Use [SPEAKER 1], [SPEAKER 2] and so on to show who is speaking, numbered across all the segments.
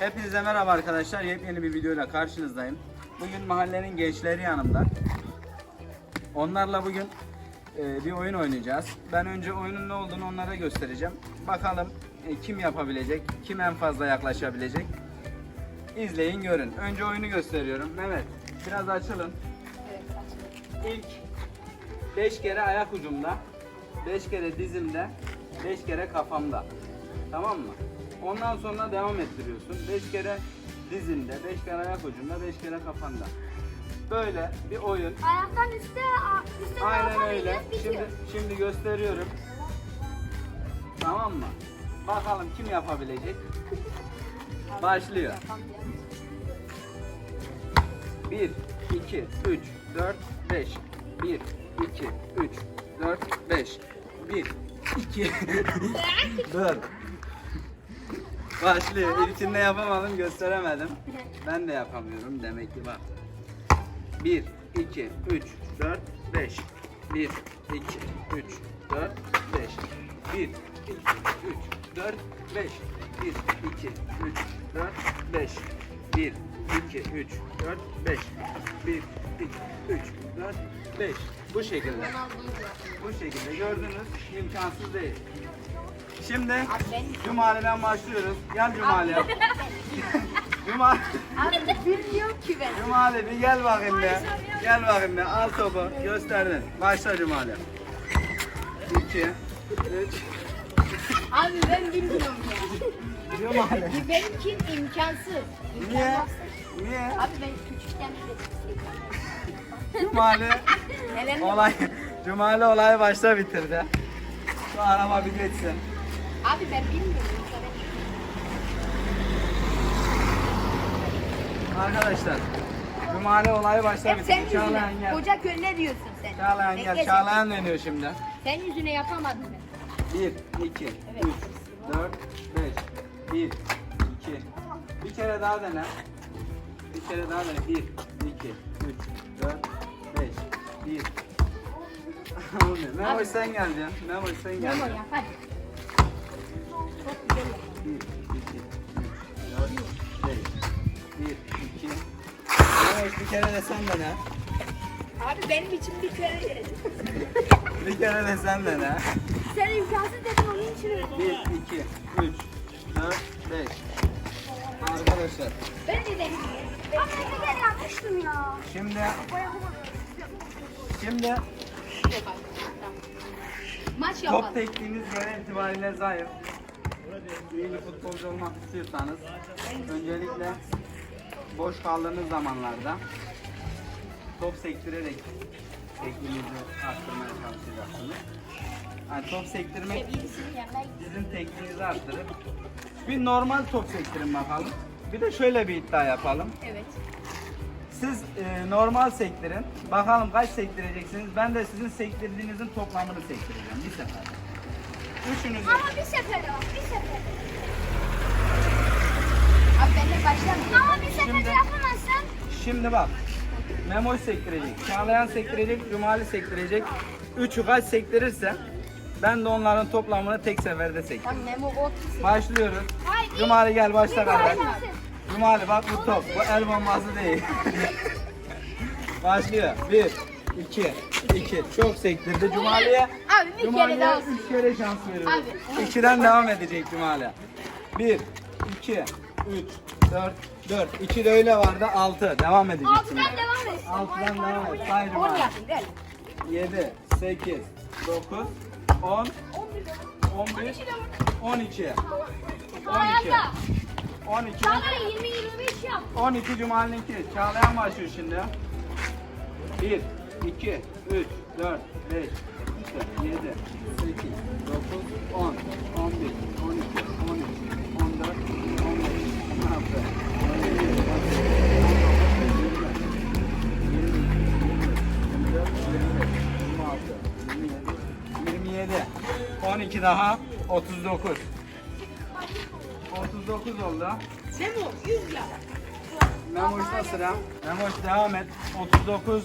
[SPEAKER 1] Hepinize merhaba arkadaşlar. Yepyeni bir videoyla karşınızdayım. Bugün mahallenin gençleri yanımda. Onlarla bugün e, bir oyun oynayacağız. Ben önce oyunun ne olduğunu onlara göstereceğim. Bakalım e, kim yapabilecek, kim en fazla yaklaşabilecek. İzleyin görün. Önce oyunu gösteriyorum. Mehmet biraz açılın. İlk 5 kere ayak ucumda, 5 kere dizimde, 5 kere kafamda. Tamam mı? Ondan sonra devam ettiriyorsun. 5 kere dizinde, 5 kere ayak ucunda, 5 kere kafanda. Böyle bir oyun. Ayaktan üstte, üstte Aynen öyle. Şimdi, şimdi gösteriyorum. Tamam mı? Bakalım kim yapabilecek? Başlıyor. 1, 2, 3, 4, 5. 1, 2, 3, 4, 5. 1, 2, 4, Başlıyor. İlkinde yapamadım, gösteremedim. Ben de yapamıyorum demek ki bak. 1, 2, 3, 4, 5. 1, 2, 3, 4, 5. 1, 2, 3, 4, 5. 1, 2, 3, 4, 5. 1, 2, 3, 4, 5. 1, 2, 3, 4, 5. Bu şekilde. Bu şekilde gördünüz. imkansız değil. Şimdi Cumali'den başlıyoruz. Gel Cumali. Cumali. Abi bilmiyorum ki ben. Cumali bir gel bakayım be. Gel bakayım be. Al topu. Gösterdin. Başla Cumali. İki. Üç. Abi ben bilmiyorum ya. Cumali. Benim için imkansız. Niye? Niye? Abi ben küçükten. bile Cumali. olay. Cumali olay başta bitirdi. Şu araba bir geçsin. Abi ben bilmiyorum. Arkadaşlar bir olayı başlar. Hep senin yüzünden. Çağlayan Koca köy ne diyorsun sen? Çağlayan Bekle gel. sen. Çağlayan dönüyor şimdi. Sen yüzüne yapamadım ben. 1, 2, üç, dört, beş. Bir, iki. Bir kere daha dene. Bir kere daha dene. iki, üç, dört, beş. Bir. Ne Memo sen geldin. Memo sen geldin. Memo yap hadi. Bir, iki, üç, beş. Bir, iki. bir kere de sen bana. Abi benim için bir kere bir kere de sen bana. Sen imkansız dedin onun için Bir, iki, üç, dört, beş. Arkadaşlar. Ben de dedim. Ama ne kadar yapmıştım ya. Şimdi. Şimdi. Maç yapalım. Top tekniğiniz göre itibariyle zayıf iyi futbolcu olmak istiyorsanız öncelikle boş kaldığınız zamanlarda top sektirerek tekniğinizi arttırmaya çalışacaksınız. Yani top sektirmek sizin tekniğinizi arttırır. Bir normal top sektirin bakalım. Bir de şöyle bir iddia yapalım. Evet. Siz e, normal sektirin. Bakalım kaç sektireceksiniz. Ben de sizin sektirdiğinizin toplamını sektireceğim bir sefer. Üçünüzü. Ama bir sefere bak bir sefere. Abi benimle başlamayın. Ama bir sefere Şimdi- yapamazsan Şimdi bak. Memoş sektirecek, Çağlayan sektirecek, Cumali sektirecek. Üçü kaç sektirirse ben de onların toplamını tek seferde sektireyim. Lan Memo ot. Başlıyoruz. Hayır. Cumali gel başla kardeş. Cumali bak bu top. Bu el bombası değil. Başlıyor. Bir, İki, 2. Çok sektirdi Cumali'ye. Abi bir kere Cumali'ye daha. kere şans veriyorum. Abi. 2'den devam edecek Cumali. Bir, iki, üç, dört, dört. İki de öyle vardı Altı Devam edecek Altıdan devam et. Altıdan devam et. Say On Cumali. yapın gel. 7, 8, 9, on 11, on iki. Ayakta. 12. Çağlar'a 20-25 yap. 12 Cumali'ninki. Çağlayan başlıyor şimdi. 1, 2, 3, 4, 5, 6, 7, 8, 9, 10, 11, 12, 13, 14, 15, 16, On iki daha otuz dokuz. Otuz dokuz oldu. Memo 100 ya. Memoş'ta sıra. Memoş devam et. 39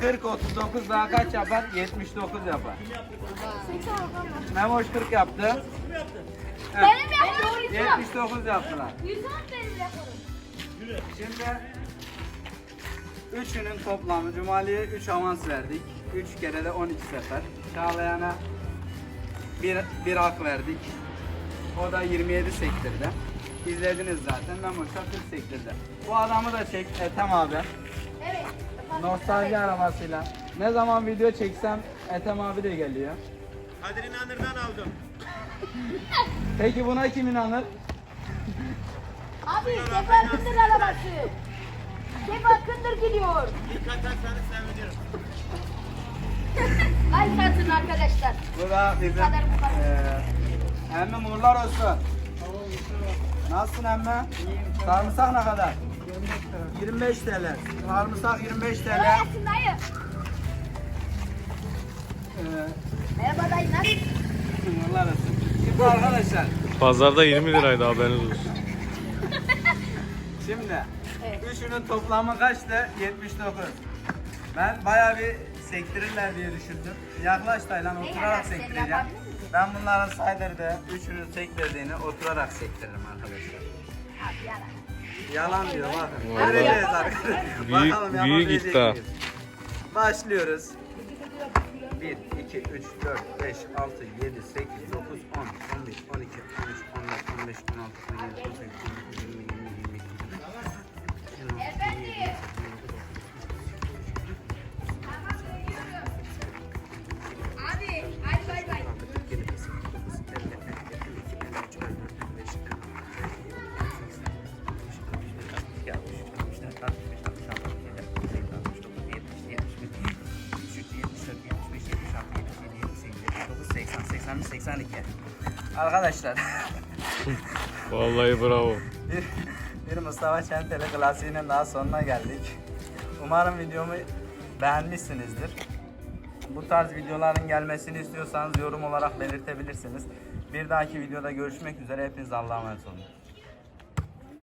[SPEAKER 1] 40, 39 daha kaç yapar? 79 yapar. Memoş 40 yaptı. Evet. Benim yaparım. 79 yaptılar. Yüzüm benim yaparım. Şimdi üçünün toplamı Cumali'ye 3 avans verdik. 3 kere de 12 sefer. Çağlayan'a bir, bir hak verdik. O da 27 sektirdi. İzlediniz zaten. Ben boşa 40 sektirdi. Bu adamı da çek Ethem abi. Nostalji arabasıyla. Ne zaman video çeksem Ethem abi de geliyor. Kadir İnanır'dan aldım. Peki buna kim inanır? Abi Şef Akındır arabası. Şef Akındır gidiyor. İlk atarsanız sevinirim. Like atın arkadaşlar. Bu da bizim bu kadar, bu kadar. E, emmi uğurlar olsun. Nasılsın emme? İyiyim. Sarımsak ne kadar? 25 TL. Sarımsak 25 TL. Merhaba dayı? Ee, Merhaba dayı nasılsın? Şimdi arkadaşlar Pazarda 20 liraydı haberiniz olsun. şimdi Evet. üçünün toplamı kaçtı? 79. Ben bayağı bir sektirirler diye düşündüm. Yaklaş lan, oturarak sektireceğim. yapabilir misin? Ben bunların saydırdı. Üçünün sektirdiğini oturarak sektiririm arkadaşlar. Abi yalan. Yalan diyor bakın. Vay. Göreceğiz arkadaşlar. Büyük- Bakalım büyük yapabilecek iddia. miyiz? Başlıyoruz. 1, 2, 3, 4, 5, 6, 7, 8, 9, 10, 11, 12, 13, 14, 15, 16, 17, 18, 19, 20, 21, 82. Arkadaşlar. Vallahi bravo. bir, bir Mustafa Çenteli klasiğinin daha sonuna geldik. Umarım videomu beğenmişsinizdir. Bu tarz videoların gelmesini istiyorsanız yorum olarak belirtebilirsiniz. Bir dahaki videoda görüşmek üzere. Hepinize Allah'a emanet olun.